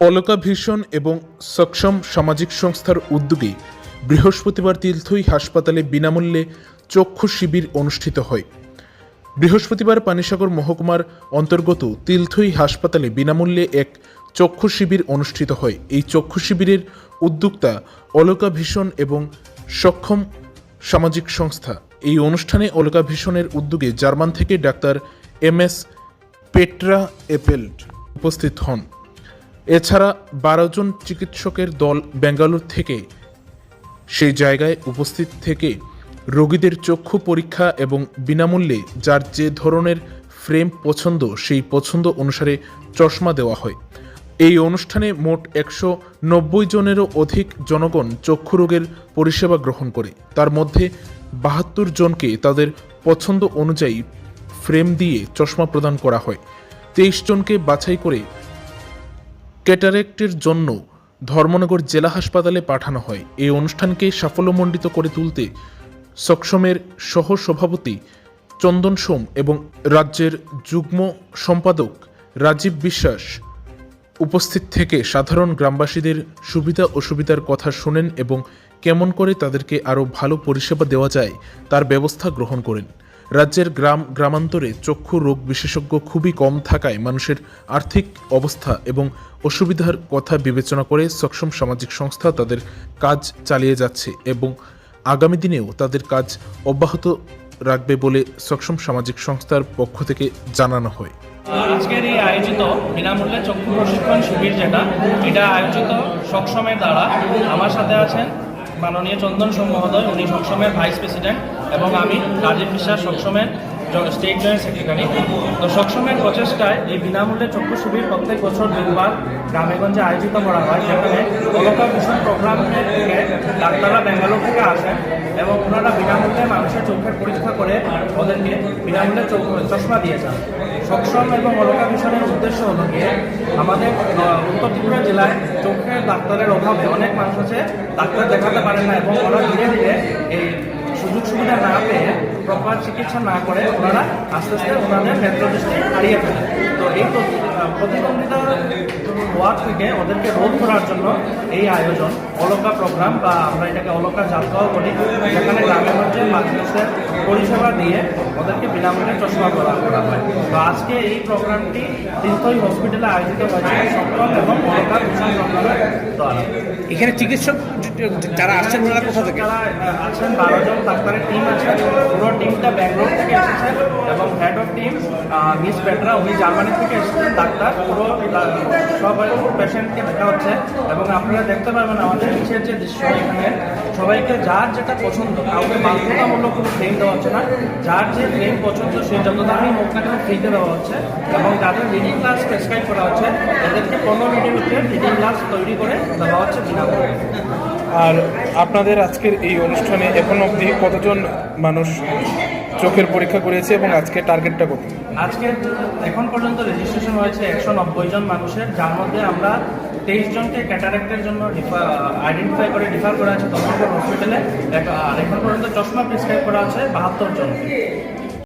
অলকা ভীষণ এবং সক্ষম সামাজিক সংস্থার উদ্যোগে বৃহস্পতিবার তিলথই হাসপাতালে বিনামূল্যে চক্ষু শিবির অনুষ্ঠিত হয়। বৃহস্পতিবার পানিসাগর মহকুমার অন্তর্গত তিলথই হাসপাতালে বিনামূল্যে এক চক্ষু শিবির অনুষ্ঠিত হয়। এই চক্ষু শিবিরের উদ্যোক্তা অলকা ভীষণ এবং সক্ষম সামাজিক সংস্থা। এই অনুষ্ঠানে অলকা ভীষণের উদ্যোগে জার্মান থেকে doctor M S Petra Apelt উপস্থিত হন। এছাড়া বারো জন চিকিৎসকের দল বেঙ্গালুর থেকে সেই জায়গায় উপস্থিত থেকে রোগীদের চক্ষু পরীক্ষা এবং বিনামূল্যে যার যে ধরনের ফ্রেম পছন্দ, সেই পছন্দ অনুসারে চশমা দেওয়া হয়। এই অনুষ্ঠানে মোট একশো নব্বই জনেরও অধিক জনগণ চক্ষু রোগের পরিষেবা গ্রহণ করে। তার মধ্যে বাহাত্তর জনকে তাদের পছন্দ অনুযায়ী ফ্রেম দিয়ে চশমা প্রদান করা হয়। তেইশ জনকে বাছাই করে ক্যাটারেক্টের জন্য ধর্মনগর জেলা হাসপাতালে পাঠানো হয়। এই অনুষ্ঠানকে সাফল্যমণ্ডিত করে তুলতে সক্ষমের সহ সভাপতি চন্দন সোম এবং রাজ্যের যুগ্ম সম্পাদক রাজীব বিশ্বাস উপস্থিত থেকে সাধারণ গ্রামবাসীদের সুবিধা অসুবিধার কথা শোনেন এবং কেমন করে তাদেরকে আরও ভালো পরিষেবা দেওয়া যায় তার ব্যবস্থা গ্রহণ করেন। রাজ্যের গ্রাম, গ্রামান্তরে চক্ষু রোগ বিশেষজ্ঞ খুবই কম থাকায় মানুষের আর্থিক অবস্থা এবং অসুবিধার কথা বিবেচনা করে সক্ষম সামাজিক সংস্থা তাদের কাজ চালিয়ে যাচ্ছে এবং আগামী দিনেও তাদের কাজ অব্যাহত রাখবে বলে সক্ষম সামাজিক সংস্থার পক্ষ থেকে জানানো হয়। আজকের এই আয়োজিত বিনামূল্যে চক্ষু প্রশিক্ষণ শিবির যেটা, এটা আয়োজিত সক্ষমের দ্বারা আমার সাথে আছেন মাননীয় চন্দন সোম মহোদয় উনি সবসময়ের ভাইস প্রেসিডেন্ট এবং আমি রাজীব বিশ্বাস জ- স্টেট জয়েন্ট সেক্রেটারি তো সক্ষমের প্রচেষ্টায় এই বিনামূল্যে চক্ষু শিবির প্রত্যেক বছর দুবার গ্রামেগঞ্জে আয়োজিত করা হয় সেখানে অলকা মিশন প্রোগ্রাম থেকে ডাক্তাররা ব্যাঙ্গালোর থেকে আসেন এবং ওনারা বিনামূল্যে মানুষের চোখের পরীক্ষা করে ওদেরকে বিনামূল্যে চশমা দিয়ে যান। সক্ষম এবং অলকা মিশনের উদ্দেশ্য হলো গিয়ে আমাদের উত্তর ত্রিপুরা জেলায় চোখের ডাক্তারের অভাবে অনেক মানুষ আছে, ডাক্তার দেখাতে পারেন না এবং ওরা ধীরে ধীরে এই সুযোগ সুবিধা না পেয়ে প্রপার চিকিৎসা না করে ওনারা আস্তে আস্তে ওনাদের নেত্রদৃষ্টি হারিয়ে ফেলে। তো এই আহ, প্রতিদ্বন্দ্বিতা হওয়ার থেকে ওদেরকে রোধ করার জন্য এই আয়োজন অলকা প্রোগ্রাম বা আমরা এটাকে অলকা যাত্রাও বলি যেখানে গ্রামের মধ্যে মানুষের পরিষেবা দিয়ে ওদেরকে বিনামূল্যে চশমা প্রদান করা হয়। তো আজকে এই প্রোগ্রামটি তিনতই হসপিটালে আয়োজিত হয়েছে সকল এবং অলকা মিশন প্রোগ্রামের দ্বারা। এখানে চিকিৎসক যারা আসছেন ওনারা কোথা থেকে? যারা আছেন বারো জন ডাক্তারের টিম আছে পুরো টিমটা ব্যাঙ্গালোর থেকে এসেছে এবং head of team Miss Petra উনি জার্মানি থেকে এসেছেন ডাক্তার পুরো আহ, সবাই পেশেন্টকে দেখা হচ্ছে এবং আপনারা দেখতে পারবেন আমাদের নিচের যে দৃশ্য এখানে সবাইকে যার যেটা পছন্দ কাউকে বাধ্যতামূলক কোনো ফ্রেম দেওয়া হচ্ছে না যার যে ফ্রেম পছন্দ সে যত দামি হোক না ফ্রিতে দেওয়া হচ্ছে এবং যাদের রিডিং ক্লাস প্রেসক্রাইব করা হচ্ছে এদেরকে পনেরো মিনিটের রিডিং ক্লাস তৈরি করে দেওয়া হচ্ছে বিনামূল্যে। আর আপনাদের আজকের এই অনুষ্ঠানে এখন অবধি কতজন মানুষ চোখের পরীক্ষা করেছে এবং আজকে টার্গেটটা কত আজকে এখন পর্যন্ত রেজিস্ট্রেশন হয়েছে একশো নব্বই জন মানুষের, যার মধ্যে আমরা তেইশ জনকে ক্যাটারেক্টের জন্য আইডেন্টিফাই করে রিফার করা আছে। তমলপুর হসপিটালে এখন পর্যন্ত চশমা প্রেসক্রাইব করা আছে বাহাত্তর জন।